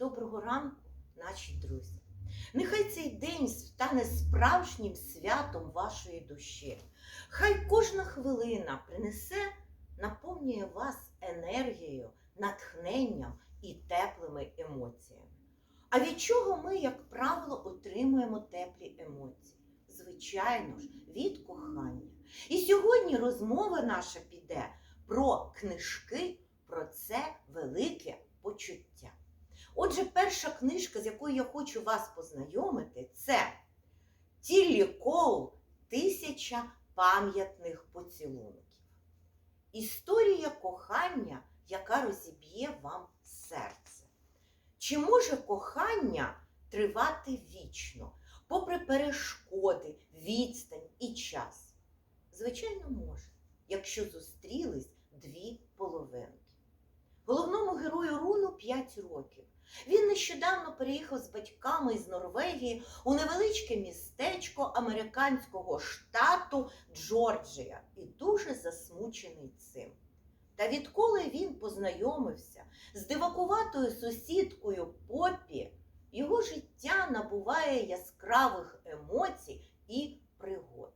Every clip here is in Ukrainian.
Доброго ранку, наші друзі. Нехай цей день стане справжнім святом вашої душі. Хай кожна хвилина принесе, наповнює вас енергією, натхненням і теплими емоціями. А від чого ми, як правило, отримуємо теплі емоції? Звичайно ж, від кохання. І сьогодні розмова наша піде про книжки, про це велике почуття. Отже, перша книжка, з якою я хочу вас познайомити, це Тіллі Коул Тисяча пам'ятних поцілунків. Історія кохання, яка розіб'є вам серце. Чи може кохання тривати вічно, попри перешкоди, відстань і час? Звичайно, може, якщо зустрілись дві половинки. Головному герою 5 років. Він нещодавно переїхав з батьками із Норвегії у невеличке містечко американського штату Джорджія і дуже засмучений цим. Та відколи він познайомився з дивакуватою сусідкою Поппі, його життя набуває яскравих емоцій і пригод.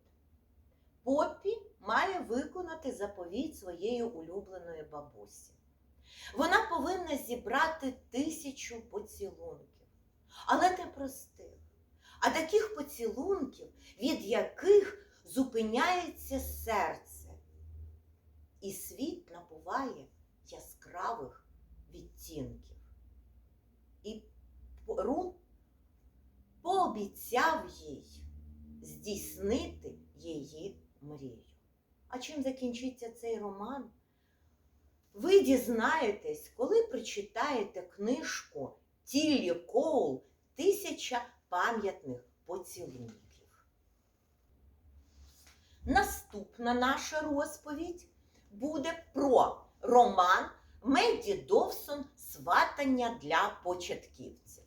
Поппі має виконати заповідь своєї улюбленої бабусі. Вона повинна зібрати тисячу поцілунків, але не простих, а таких поцілунків, від яких зупиняється серце, і світ набуває яскравих відтінків. І Рун пообіцяв їй здійснити її мрію. А чим закінчиться цей роман? Ви дізнаєтесь, коли прочитаєте книжку Тіллі Коул Тисяча пам'ятних поцілунків. Наступна наша розповідь буде про роман Медді Довсон Сватання для початківців.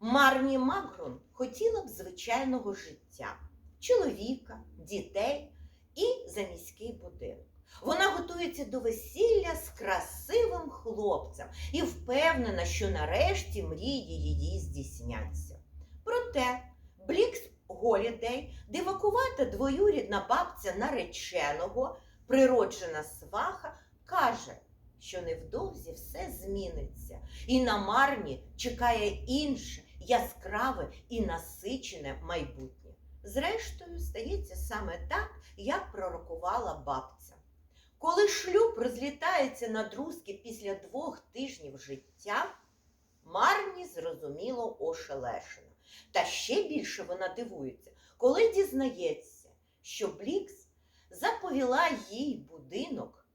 Марні Макрон хотіла б звичайного життя, чоловіка, дітей і заміський будинок. Вона готується до весілля з красивим хлопцем і впевнена, що нарешті мрії її здійсняться. Проте Блікс Голідей, дивакувата двоюрідна бабця нареченого, природжена сваха, каже, що невдовзі все зміниться, і на Марні чекає інше, яскраве і насичене майбутнє. Зрештою, стається саме так, як пророкувала бабця. Коли шлюб розлітається на друзки після двох тижнів життя, Марні зрозуміло ошелешена. Та ще більше вона дивується, коли дізнається, що Блікс заповіла їй будинок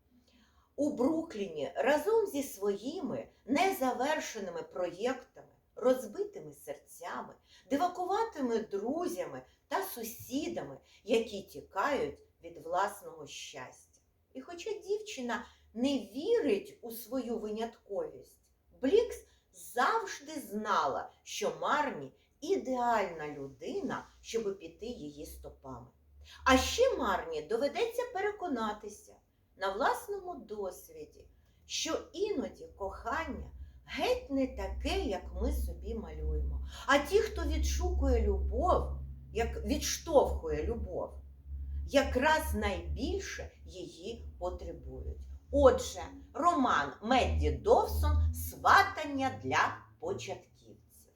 у Брукліні разом зі своїми незавершеними проєктами, розбитими серцями, дивакуватими друзями та сусідами, які тікають від власного щастя. І хоча дівчина не вірить у свою винятковість, Блікс завжди знала, що Марні ідеальна людина, щоб піти її стопами. А ще Марні доведеться переконатися на власному досвіді, що іноді кохання геть не таке, як ми собі малюємо. А ті, хто відшукує любов, як відштовхує любов, якраз найбільше її потребують. Отже, роман Медді Довсон Сватання для початківців.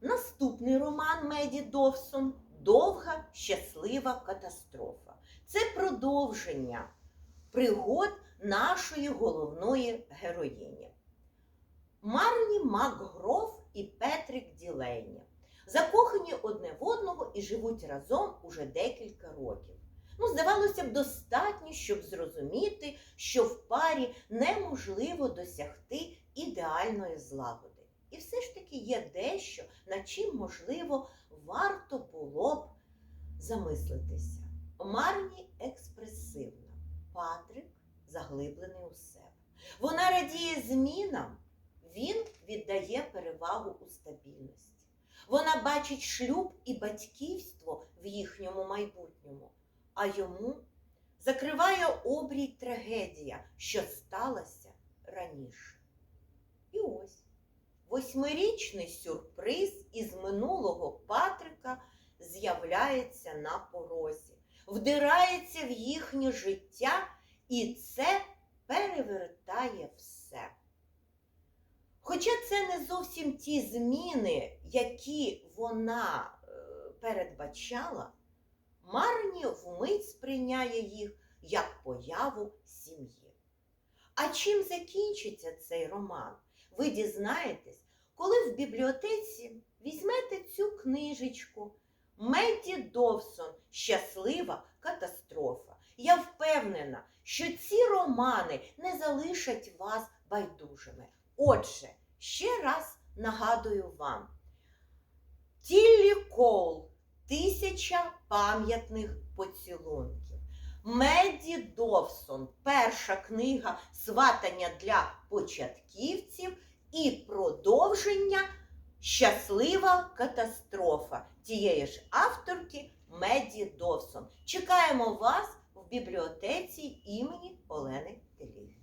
Наступний роман Меді Довсон Довга щаслива катастрофа. Це продовження пригод нашої головної героїні. Марні Макгров і Петрік Ділейні закохані одне в одного і живуть разом уже декілька років. Ну, здавалося б, достатньо, щоб зрозуміти, що в парі неможливо досягти ідеальної злагоди. І все ж таки є дещо, над чим, можливо, варто було б замислитися. Марні експресивна, Патрик заглиблений у себе. Вона радіє змінам, він віддає перевагу у стабільності. Вона бачить шлюб і батьківство в їхньому майбутньому, а йому закриває обрій трагедія, що сталася раніше. І ось восьмирічний сюрприз із минулого Патрика з'являється на порозі, вдирається в їхнє життя, і це перевертає все. Хоча це не зовсім ті зміни, які вона е, передбачала, Марні вмить сприйняє їх як появу сім'ї. А чим закінчиться цей роман? Ви дізнаєтесь, коли в бібліотеці візьмете цю книжечку Метті Довсон Щаслива катастрофа. Я впевнена, що ці романи не залишать вас байдужими. Отже, ще раз нагадую вам: Тіллі Коул Тисяча пам'ятних поцілунків. Медді Довсон перша книга Сватання для початківців і продовження Щаслива катастрофа тієї ж авторки Медді Довсон. Чекаємо вас в бібліотеці імені Олени Теліг.